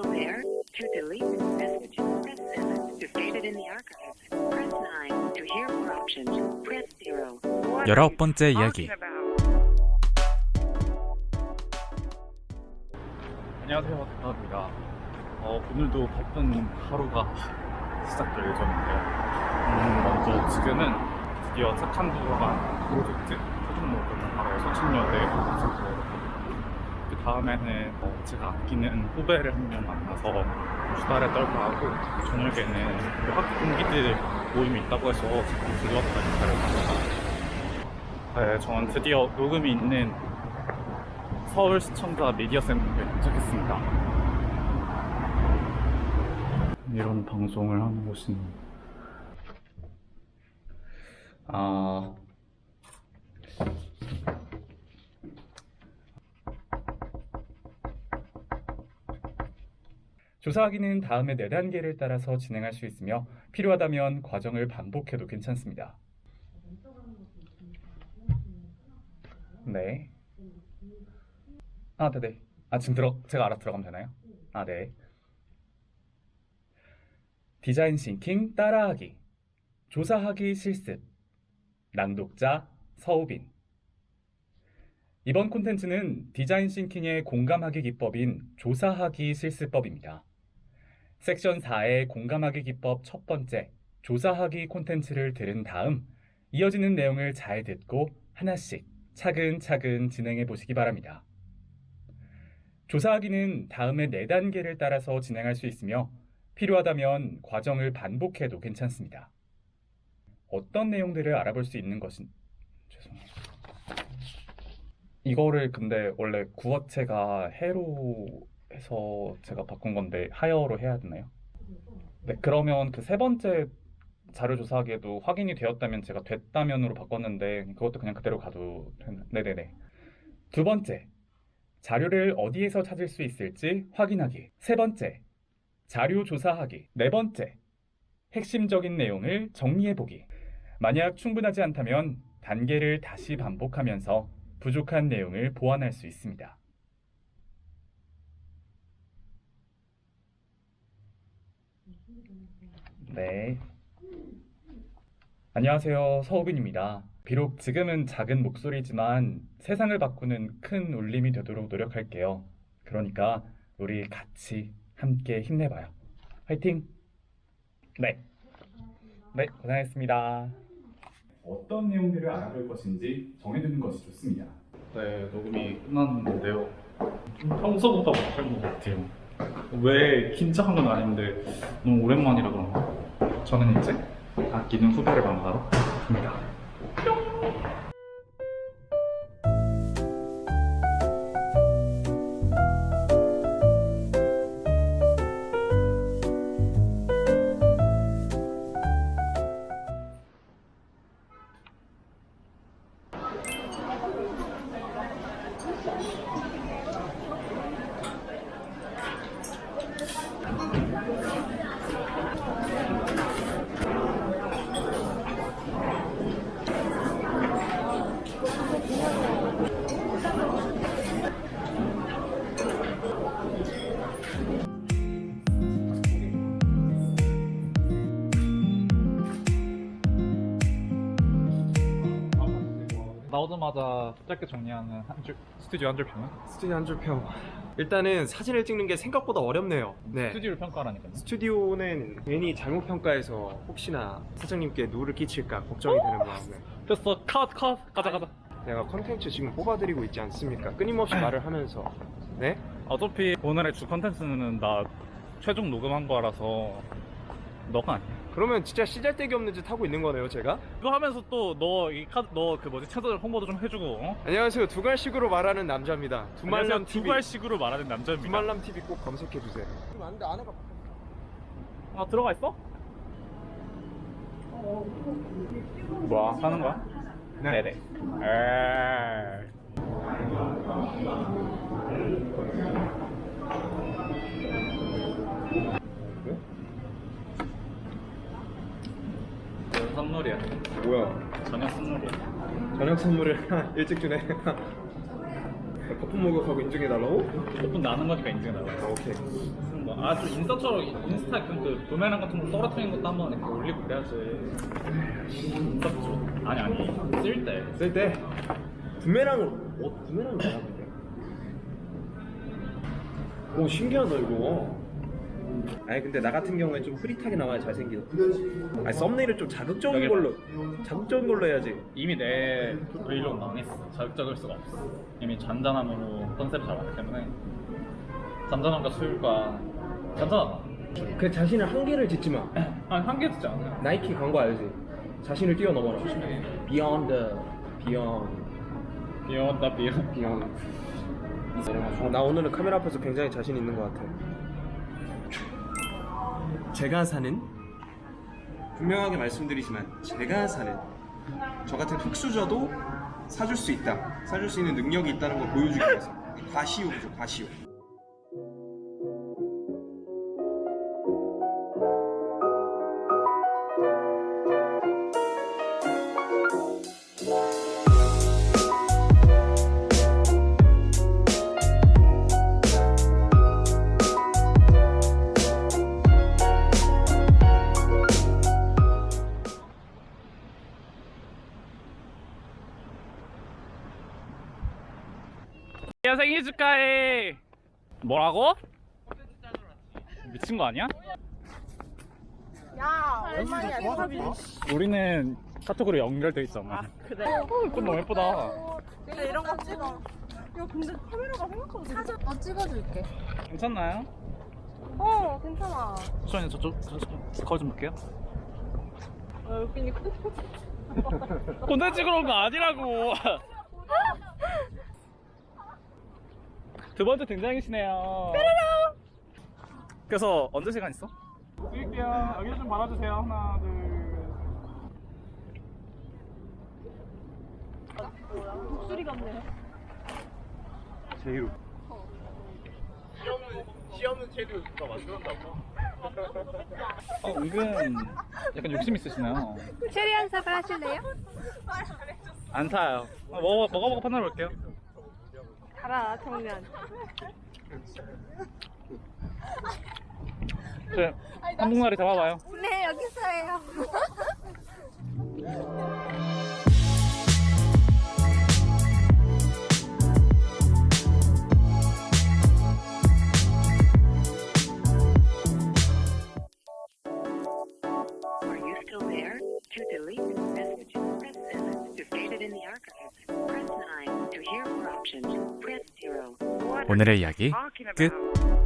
still there? To delete this message, press 7. To save it in the archives, press 9. To hear more options, press 0. 열아홉 번째 이야기. 안녕하세요, 대파입니다. 어, 오늘도 바쁜 하루가 시작될 예정인데요. 음, 먼저 지금은 드디어 착한 부가 프로젝트 하러 서천여대 가서 그 다음에는 어, 제가 아끼는 후배를 한 명 만나서 수다를 떨고 하고 저녁에는 그 학교 동기들 모임이 있다고 해서 잠깐 들렀다 인사를 합니다. 네, 저는 드디어 녹음이 있는 서울 시청자 미디어 센터에 도착했습니다. 이런 방송을 하는 곳은 아 조사하기는 다음에 네 단계를 따라서 진행할 수 있으며 필요하다면 과정을 반복해도 괜찮습니다. 네. 아, 네네. 아, 지금 들어, 제가 알아 들어가면 되나요? 아, 네. 디자인 싱킹 따라하기. 조사하기 실습. 낭독자 서우빈. 이번 콘텐츠는 디자인 싱킹의 공감하기 기법인 조사하기 실습법입니다. 섹션 4의 공감하기 기법 첫 번째, 조사하기 콘텐츠를 들은 다음 이어지는 내용을 잘 듣고 하나씩 차근차근 진행해 보시기 바랍니다. 조사하기는 다음의 네 단계를 따라서 진행할 수 있으며 필요하다면 과정을 반복해도 괜찮습니다. 어떤 내용들을 알아볼 수 있는 것인 죄송해요. 이거를 근데 원래 구어체가 해로 해서 제가 바꾼 건데 하여로 해야 되나요? 네, 그러면 그 세 번째 자료 조사하기에도 확인이 되었다면 제가 됐다면으로 바꿨는데 그것도 그냥 그대로 가도 되나? 네네네. 두 번째, 자료를 어디에서 찾을 수 있을지 확인하기. 세 번째, 자료 조사하기. 네 번째, 핵심적인 내용을 정리해보기. 만약 충분하지 않다면 단계를 다시 반복하면서 부족한 내용을 보완할 수 있습니다. 네. 안녕하세요. 서우빈입니다. 비록 지금은 작은 목소리지만 세상을 바꾸는 큰 울림이 되도록 노력할게요. 그러니까 우리 같이 함께 힘내봐요. 화이팅! 네. 네, 고생했습니다. 어떤 내용들을 알아볼 것인지 정해두는 것이 좋습니다. 네 녹음이 끝났는데요. 좀 평소보다 못한 것 같아요. 왜 긴장한 건 아닌데 너무 오랜만이라 그런가? 저는 이제 아끼는 후배를 만나러 갑니다. 나오자마자 짧게 정리하는 한 줄, 스튜디오 한 줄 평은? 스튜디오 한 줄 평. 일단은 사진을 찍는 게 생각보다 어렵네요. 네. 스튜디오를 평가하라니까요. 스튜디오는 괜히 잘못 평가해서 혹시나 사장님께 누를 끼칠까 걱정이 되는 마음에 됐어 컷 컷 가자 가자 내가 컨텐츠 지금 뽑아드리고 있지 않습니까? 끊임없이 말을 하면서 네? 어차피 오늘의 주 컨텐츠는 나 최종 녹음한 거라서 너가 아니야 그러면 진짜 시잘데기 없는 짓 하고 있는 거네요, 제가? 그거 하면서 또 너이 카드 너 그 뭐지 채널 홍보도 좀 해주고 어? 안녕하세요. 두갈식으로 말하는 남자입니다. 안녕하세요. TV. 두발식으로 말하는 남자입니다 두말람 TV 꼭 검색해 주세요. 안돼 안해가 아 들어가 있어? 뭐야 하는 거야? 네. 네네 에이. 선물이야 뭐야? 저녁 선물이야 저녁 선물을 일찍 주네. 거품 목욕하고 인증해 달라고? 몇분 나는 거니까 인증해달라 아, 오케이. 무슨 거. 아좀 인스타처럼 인스타 그 부메랑 같은 거 떨어뜨리는 것도 한번 이렇게 올리고 그래야지. 인스타 좀 아니 아니 쓸 때. 쓸 때 부메랑을 어 부메랑을 근데? 오 신기하다 이거. 아니 근데 나 같은 경우에 좀 흐릿하게 나와야 잘생기다. 아니 썸네일을 좀 자극적인 걸로 자극적인 걸로 해야지. 이미 내 브이로그 망했어. 자극적일 수가 없어. 이미 잔잔함으로 컨셉을 잡았기 때문에 잔잔함과 수율과 잔잔하다. 그 자신을 한계를 짓지 마. 아니 한개 듣지 않아요. 나이키 광고 알지? 자신을 뛰어넘어라. Beyond the Beyond 비온다 비온. Beyond. 어, 나 오늘은 카메라 앞에서 굉장히 자신 있는 것 같아. 제가 사는 분명하게 말씀드리지만 제가 사는 저 같은 흑수저도 사줄 수 있다. 사줄 수 있는 능력이 있다는 걸 보여주기 위해서 과시욕이죠, 과시욕. 야 생일 축하해. 뭐라고? 미친 거 아니야? 야, 얼마냐, 사진. 우리는 카톡으로 연결돼 있잖아. 그래. 어, 이건 너무 예쁘다. 근데 이런 거 찍어. 야, 근데 카메라가 생각보다 사진. 어, 찍어줄게. 괜찮나요? 어, 괜찮아. 수환이 저쪽 저쪽 거울 좀 볼게요. 어, 여기니 코. 콘텐츠 찍으러 온거 아니라고. 두 번째 등장이시네요. 그래서 언제 시간 있어? 드릴게요. 여기 좀 받아주세요. 하나, 둘. 목소리 같네. 제이로. 어, 은근 약간 욕심 있으시네요. 체리 한 사발 하실래요? 안 사요. 어, 먹어, 먹어보고 판단해 볼게요. 달아 정면 저 한국말이 잡아봐요. 네 여기 있어요 오늘의 이야기 끝.